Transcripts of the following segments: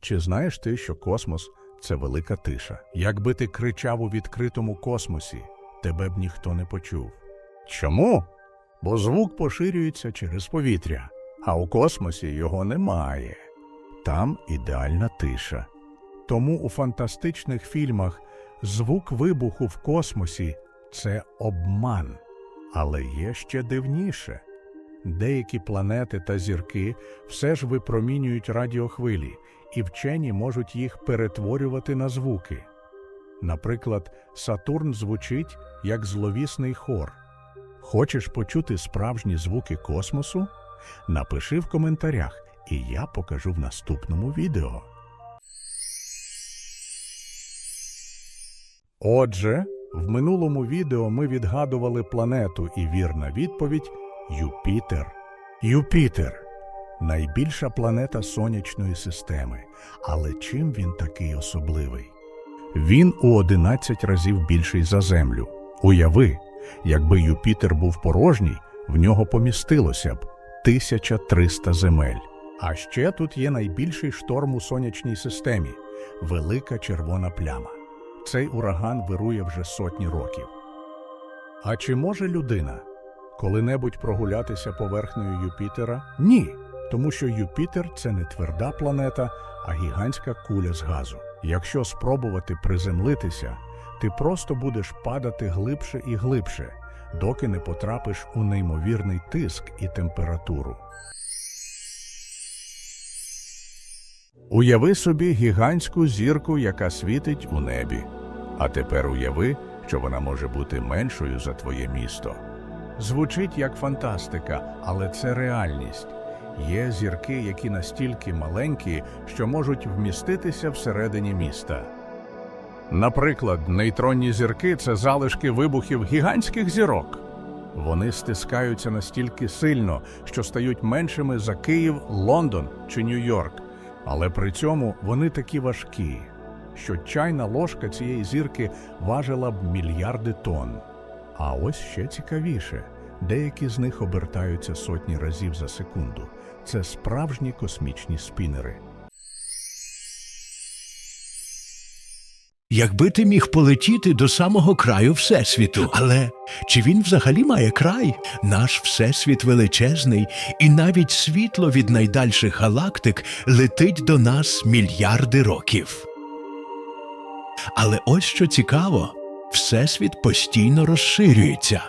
Чи знаєш ти, що космос це велика тиша? Якби ти кричав у відкритому космосі, тебе б ніхто не почув. Чому? Бо звук поширюється через повітря, а у космосі його немає. Там ідеальна тиша. Тому у фантастичних фільмах звук вибуху в космосі це обман. Але є ще дивніше. Деякі планети та зірки все ж випромінюють радіохвилі, і вчені можуть їх перетворювати на звуки. Наприклад, Сатурн звучить як зловісний хор. Хочеш почути справжні звуки космосу? Напиши в коментарях, і я покажу в наступному відео. Отже, в минулому відео ми відгадували планету, і вірна відповідь Юпітер. Юпітер найбільша планета сонячної системи. Але чим він такий особливий? Він у 11 разів більший за Землю. Уяви, якби Юпітер був порожній, в нього помістилося б 1300 земель. А ще тут є найбільший шторм у сонячній системі велика червона пляма. Цей ураган вирує вже сотні років. А чи може людина коли-небудь прогулятися поверхнею Юпітера? Ні, тому що Юпітер це не тверда планета, а гігантська куля з газу. Якщо спробувати приземлитися, ти просто будеш падати глибше і глибше, доки не потрапиш у неймовірний тиск і температуру. Уяви собі гігантську зірку, яка світить у небі. А тепер уяви, що вона може бути меншою за твоє місто. Звучить як фантастика, але це реальність. Є зірки, які настільки маленькі, що можуть вміститися всередині міста. Наприклад, нейтронні зірки це залишки вибухів гігантських зірок. Вони стискаються настільки сильно, що стають меншими за Київ, Лондон чи Нью-Йорк. Але при цьому вони такі важкі, що чайна ложка цієї зірки важила б мільярди тонн. А ось ще цікавіше: деякі з них обертаються сотні разів за секунду. Це справжні космічні спінери. Якби ти міг полетіти до самого краю Всесвіту, але чи він взагалі має край? Наш Всесвіт величезний, і навіть світло від найдальших галактик летить до нас мільярди років. Але ось що цікаво, Всесвіт постійно розширюється,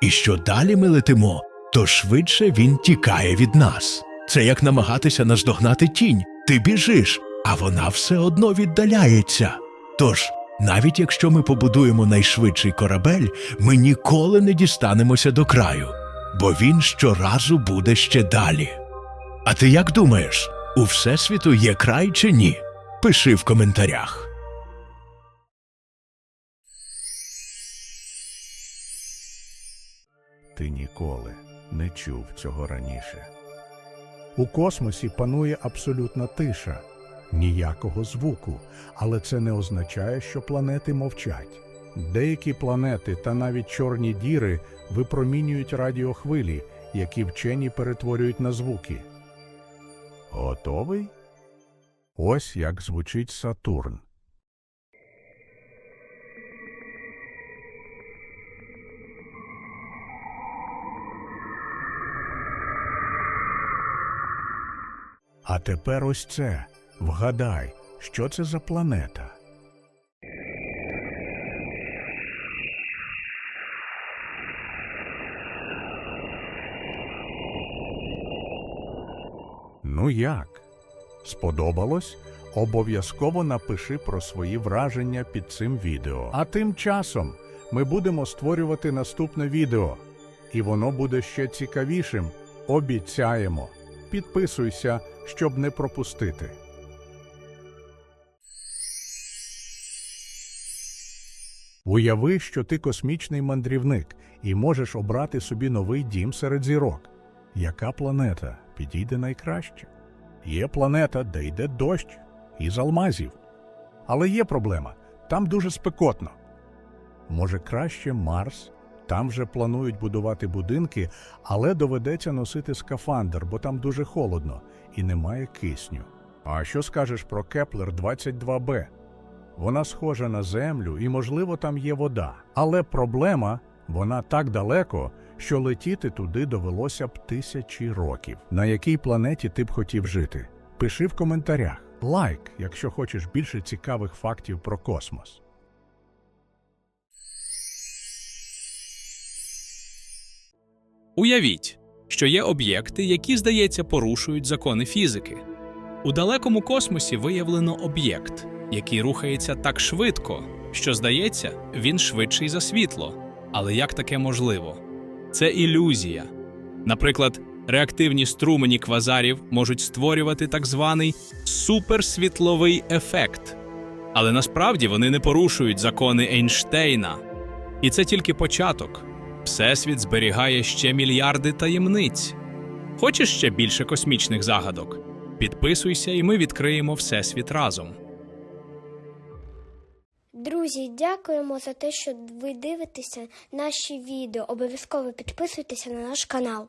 і що далі ми летимо, то швидше він тікає від нас. Це як намагатися наздогнати тінь. Ти біжиш, а вона все одно віддаляється. Тож, навіть якщо ми побудуємо найшвидший корабель, ми ніколи не дістанемося до краю, бо він щоразу буде ще далі. А ти як думаєш, у Всесвіту є край чи ні? Пиши в коментарях. Ти ніколи не чув цього раніше. У космосі панує абсолютна тиша, ніякого звуку, але це не означає, що планети мовчать. Деякі планети та навіть чорні діри випромінюють радіохвилі, які вчені перетворюють на звуки. Готовий? Ось як звучить Сатурн. А тепер ось це. Вгадай, що це за планета? Ну як? Сподобалось? Обов'язково напиши про свої враження під цим відео. А тим часом ми будемо створювати наступне відео, і воно буде ще цікавішим. Обіцяємо. Підписуйся, щоб не пропустити. Уяви, що ти космічний мандрівник і можеш обрати собі новий дім серед зірок. Яка планета підійде найкраще? Є планета, де йде дощ із алмазів. Але є проблема там дуже спекотно. Може, краще Марс? Там вже планують будувати будинки, але доведеться носити скафандр, бо там дуже холодно і немає кисню. А що скажеш про Кеплер 22b? Вона схожа на Землю і, можливо, там є вода. Але проблема вона так далеко, що летіти туди довелося б тисячі років. На якій планеті ти б хотів жити? Пиши в коментарях. Лайк, якщо хочеш більше цікавих фактів про космос. Уявіть, що є об'єкти, які, здається, порушують закони фізики. У далекому космосі виявлено об'єкт, який рухається так швидко, що, здається, він швидший за світло. Але як таке можливо? Це ілюзія. Наприклад, реактивні струмені квазарів можуть створювати так званий суперсвітловий ефект. Але насправді вони не порушують закони Ейнштейна. І це тільки початок. Всесвіт зберігає ще мільярди таємниць. Хочеш ще більше космічних загадок? Підписуйся, і ми відкриємо Всесвіт разом. Друзі, дякуємо за те, що ви дивитеся наші відео. Обов'язково підписуйтеся на наш канал.